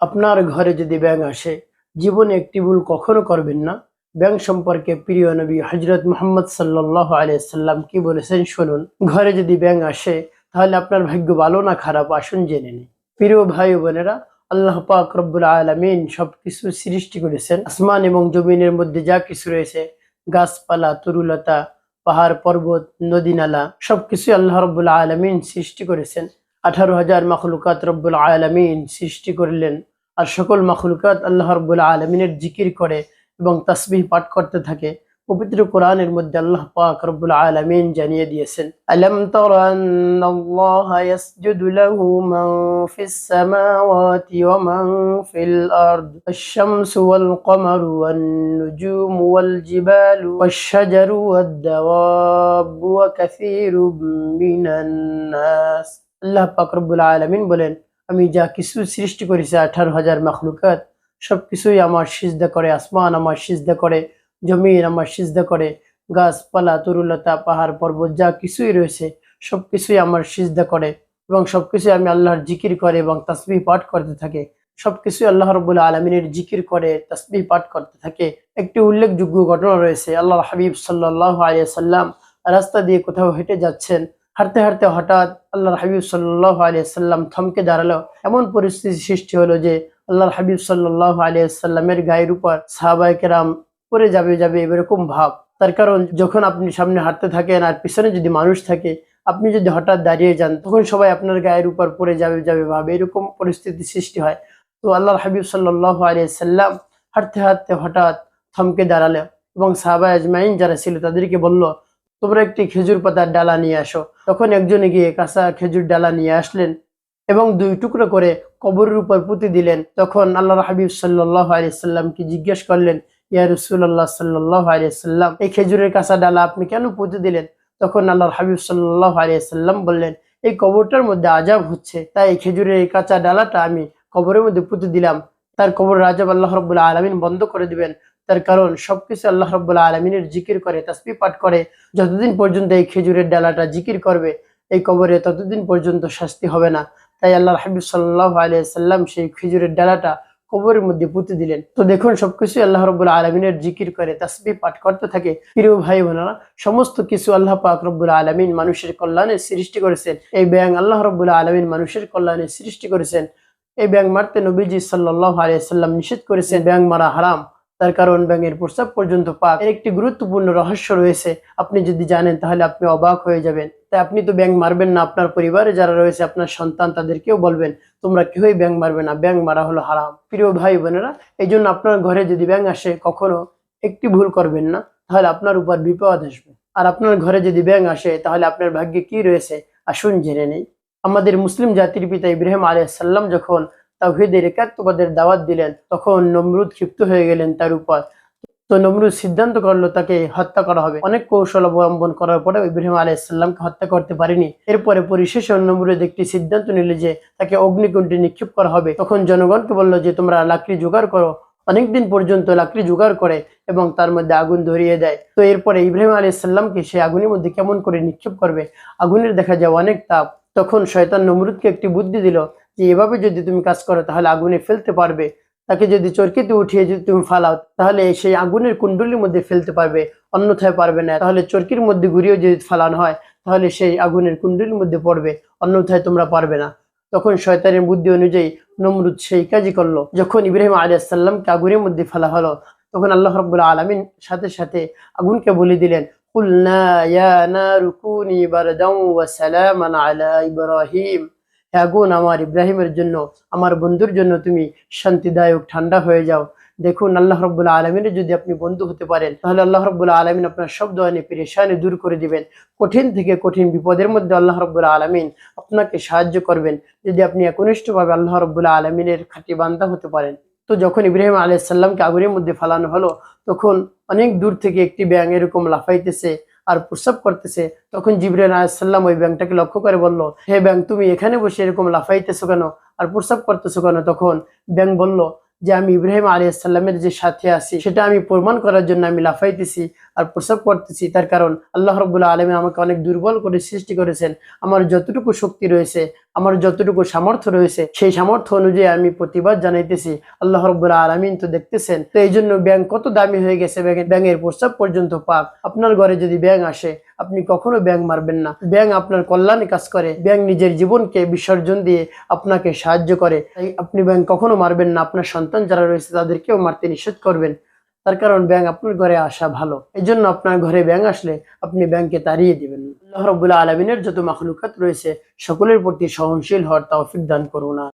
আপনার ঘরে যদি ব্যাঙ আসে, জীবনে একটি ভুল কখনো করবেন না। ব্যাঙ সম্পর্কে প্রিয় নবী হজরত মোহাম্মদ সাল্লাহ আলিয়াল্লাম কি বলেছেন শুনুন। ঘরে যদি ব্যাঙ আসে, তাহলে আপনার ভাগ্য ভালো না খারাপ? আসুন জেনে নিন প্রিয় ভাই বোনেরা, আল্লাহ পাক রব্বুল আলমিন সবকিছু সৃষ্টি করেছেন। আসমান এবং জমিনের মধ্যে যা কিছু রয়েছে, গাছপালা, তরুলতা, পাহাড়, পর্বত, নদী, নালা সবকিছু আল্লাহ রব্বুল আলমিন সৃষ্টি করেছেন। আঠারো হাজার মখলুকাত রব্বুল আলমিন সৃষ্টি করলেন আর সকল মখলুকাত আল্লাহ রব্বুল আলমিনের জিকির করে এবং তাসবিহ পাঠ করতে থাকে পবিত্র কোরআনের মধ্যে আল্লাহ পাক রব্বুল আলামিন জানিয়ে দিয়েছেন আলম তারান্নাল্লাহ ইয়াসজুদু লাহু মান ফিস সামাওয়াতি ওয়া মান ফিল আরদ আশ-শামসু ওয়াল কমারু ওয়ান নুজুমু ওয়াল জিবালু ওয়াশ-শাজারু ওয়াদ-দাওয়াবু ওয়া কাসীরুম মিনান নাস আল্লাহ পাক রব্বুল আলমিন বলেন, আমি যা কিছু সৃষ্টি করেছি, আঠারো হাজার মাখলুকাত, সবকিছুই আমার সিজদা করে, আসমান আমার সিজদা করে, জমিন আমার সিজদা করে, গাছপালা, তরুলতা, পাহাড়, পর্বত, যা কিছুই রয়েছে সব কিছুই আমার সিজদা করে এবং সব কিছুই আমি আল্লাহর জিকির করে এবং তাসবিহ পাঠ করতে থাকে। সবকিছুই আল্লাহ রবুল্লা আলমিনের জিকির করে, তাসবিহ পাঠ করতে থাকে। একটি উল্লেখযোগ্য ঘটনা রয়েছে আল্লাহ হাবিব সাল্লাহ আলিয়া সাল্লাম রাস্তা দিয়ে কোথাও হেঁটে যাচ্ছেন হাঁটতে হাঁটতে হঠাৎ আল্লাহর হাবিব সাল্লাহ আলিয়া সাল্লাম থমকে দাঁড়াল। এমন পরিস্থিতি সৃষ্টি হলো যে আল্লাহর হাবিব সাল্লাহ আলিয়া সাল্লামের গায়ের উপর সাহাবাইকেরাম পরে যাবে যাবে এরকম ভাব। তার কারণ যখন আপনি সামনে হাঁটতে থাকেন আর পিছনে যদি মানুষ থাকে, আপনি যদি হঠাৎ দাঁড়িয়ে যান, তখন সবাই আপনার গায়ের উপর পরে যাবে যাবে ভাবে এরকম পরিস্থিতি সৃষ্টি হয়। তো আল্লাহর হাবিব সাল্লাহ আলিয়া সাল্লাম হাঁটতে হাঁটতে হঠাৎ থমকে দাঁড়াল এবং সাহাবা আজমাইন যারা ছিল তাদেরকে বলল তোমরা একটি খেজুর পাতার ডালা নিয়ে আসো। তখন একজনে গিয়ে কাঁচা খেজুর ডালা নিয়ে আসলেন এবং দুই টুকরো করে কবরের উপর পুঁতে দিলেন। তখন আল্লাহ হাবিব সাল্লাহ আলিয়া সাল্লামকে জিজ্ঞেস করলেন, ইয়া রসুল্লাহ সাল্লাহ আলিয়াল্লাম এই খেজুরের কাঁচা ডালা আপনি কেন পুঁতে দিলেন? তখন আল্লাহর হাবিব সাল্লাহ আলিয়াল্লাম বললেন, এই কবরটার মধ্যে আজাব হচ্ছে, তাই এই খেজুরের এই কাঁচা ডালাটা আমি কবরের মধ্যে পুঁতে দিলাম। তার কবর আজাব আল্লাহ রব্বুল্লাহ আলমিন বন্ধ করে দিবেন। তার কারণ সবকিছু আল্লাহ রব্বুল্লাহ আলমিনের জিকির করে তাসবি পাঠ করে। যতদিন পর্যন্ত এই খেজুরের ডালাটা জিকির করবে, এই কবরে ততদিন পর্যন্ত শাস্তি হবে না। তাই আল্লাহর হাবিব সাল্লাহ আলিয়া সাল্লাম সেই খেজুরের ডালাটা কবরের মধ্যে পুঁতে দিলেন। তো দেখুন সবকিছু আল্লাহ রব্বুল আলমিনের জিকির করে তাসবি পাঠ করতে থাকে। প্রিয় ভাই বোনেরা, সমস্ত কিছু আল্লাহ পাক রব্বুল আলমিন মানুষের কল্যাণে সৃষ্টি করেছেন। এই ব্যাং আল্লাহ রব্বুল আলমিন মানুষের কল্যাণে সৃষ্টি করেছেন। এই ব্যাং মারতে নবীজি সাল্লাহ আলিয়া সাল্লাম নিষেধ করেছেন ব্যাং মারা হারাম। তার কারণ ব্যাঙের প্রস্তাব পর্যন্ত পাক। এর একটি গুরুত্বপূর্ণ রহস্য রয়েছে। আপনি যদি জানেন, তাহলে আপনি অবাক হয়ে যাবেন। তাই আপনি তো ব্যাং মারবেন না আপনার পরিবারে, যারা রয়েছে আপনার সন্তান, তাদেরকেও বলবেন, তোমরা কেউই ব্যাং মারবে না ব্যাং মারা হলো হারাম। প্রিয় ভাই বোনেরা এই জন্য আপনার ঘরে যদি ব্যাং আসে, কখনো একটি ভুল করবেন না, তাহলে আপনার উপর বিপদ আসবে। আর আপনার ঘরে যদি ব্যাং আসে, তাহলে আপনার ভাগ্যে কি রয়েছে, আসুন জেনে নেই। আমাদের মুসলিম জাতির পিতা ইব্রাহিম আলিয়া সাল্লাম যখন তাহিদের একাত্মবাদের দাওয়াত দিলেন। তখন নমরুদ ক্ষিপ্ত হয়ে গেলেন তার উপর। তো নমরুদ সিদ্ধান্ত করল তাকে হত্যা করা হবে। অনেক কৌশল অবলম্বন করার পরে ইব্রাহিম আলাইসাল্লামকে হত্যা করতে পারেনি। এরপরে পরিশেষে নমরুদ একটি সিদ্ধান্ত নিলে যে তাকে অগ্নিকুণ্ডে নিক্ষেপ করা হবে। তখন জনগণকে বলল যে, তোমরা লাকড়ি জোগাড় করো। অনেকদিন পর্যন্ত লাকড়ি জোগাড় করে এবং তার মধ্যে আগুন ধরিয়ে দেয়। তো এরপরে ইব্রাহিম আলী ইসলামকে সে আগুনের মধ্যে কেমন করে নিক্ষেপ করবে? আগুনের দেখা যায় অনেক তাপ। তখন শয়তান নমরুদকে একটি বুদ্ধি দিল যে এভাবে যদি তুমি কাজ করো তাহলে আগুনে ফেলতে পারবে তাকে যদি চরকিতে উঠিয়ে যদি তুমি ফালাও তাহলে সেই আগুনের কুণ্ডলির মধ্যে ফেলতে পারবে অন্যথায় পারবে না তাহলে চরকির মধ্যে ঘুরিয়েও যদি ফালানো হয় তাহলে সেই আগুনের কুণ্ডলির মধ্যে পড়বে অন্যথায় তোমরা পারবে না তখন শয়তানের বুদ্ধি অনুযায়ী নমরুদ সেই কাজই করলো যখন ইব্রাহিম আলিয়াল্লামকে আগুনের মধ্যে ফেলা হলো তখন আল্লাহ রব্বুল আলমিন সাথে সাথে আগুনকে বলে দিলেন قلنا يا نار كوني بردا وسلاما على إبراهيم আগুন আমার ইব্রাহিমের জন্য, আমার বন্ধুর জন্য তুমি শান্তিদায়ক ঠান্ডা হয়ে যাও। দেখুন, আল্লাহ রব্বুল্লা আলমিনের যদি আপনি বন্ধু হতে পারেন, তাহলে আল্লাহ রব্বুল্লা আলমিন আপনার সব দোয়ানি পেরেশানি দূর করে দিবেন। কঠিন থেকে কঠিন বিপদের মধ্যে আল্লাহ রব্বুল্লা আলমিন আপনাকে সাহায্য করবেন। যদি আপনি একনিষ্ঠভাবে আল্লাহ রব্বুল্লা আলমিনের খাঁটি বান্ধা হতে পারেন। তো যখন ইব্রাহিম আলাইসাল্লামকে আগুনের মধ্যে ফালানো হলো, তখন অনেক দূর থেকে একটি ব্যাঙ এরকম লাফাইতেছে। আর প্রস্রাব করতেছে, তখন জিবরাইল আলাইসাল্লাম ওই ব্যাংকটাকে লক্ষ্য করে বলল, হে ব্যাংক, তুমি এখানে বসে এরকম লাফাইতেছো কেন? আর প্রস্রাব করতেছো কেন? তখন ব্যাংক বলল, যে আমি ইব্রাহিম আলিয়াসাল্লামের যে সাথে আছি, সেটা আমি প্রমাণ করার জন্য আমি লাফাইতেছি আর প্রস্রাব করতেছি। তার কারণ আল্লাহ রবুল্লাহ আলমী আমাকে অনেক দুর্বল করে সৃষ্টি করেছেন। আমার যতটুকু শক্তি রয়েছে আমার যতটুকু সামর্থ্য রয়েছে, সেই সামর্থ্য অনুযায়ী আমি প্রতিবাদ জানাইতেছি। আল্লাহ রব্বুল্লাহ আলমিন তো দেখতেছেন। তো এই জন্য ব্যাংক কত দামি হয়ে গেছে ব্যাঙের প্রস্তাব পর্যন্ত পাক। আপনার ঘরে যদি ব্যাংক আসে, আপনি কখনো ব্যাংক মারবেন না। ব্যাংক আপনার কল্যাণে কাজ করে। ব্যাংক নিজের জীবনকে বিসর্জন দিয়ে আপনাকে সাহায্য করে। তাই আপনি ব্যাংক কখনো মারবেন না। আপনার সন্তান যারা রয়েছে, তাদেরকেও মারতে নিষেধ করবেন। তার কারণ ব্যাংক আপনার ঘরে আসা ভালো। এই জন্য আপনার ঘরে ব্যাংক আসলে আপনি ব্যাংকে তাড়িয়ে দিবেন। রবুল্লাহ আলমিনের যত মাখলুকাত রয়েছে সকলের প্রতি সহনশীল হওয়ার তৌফিক দান করুন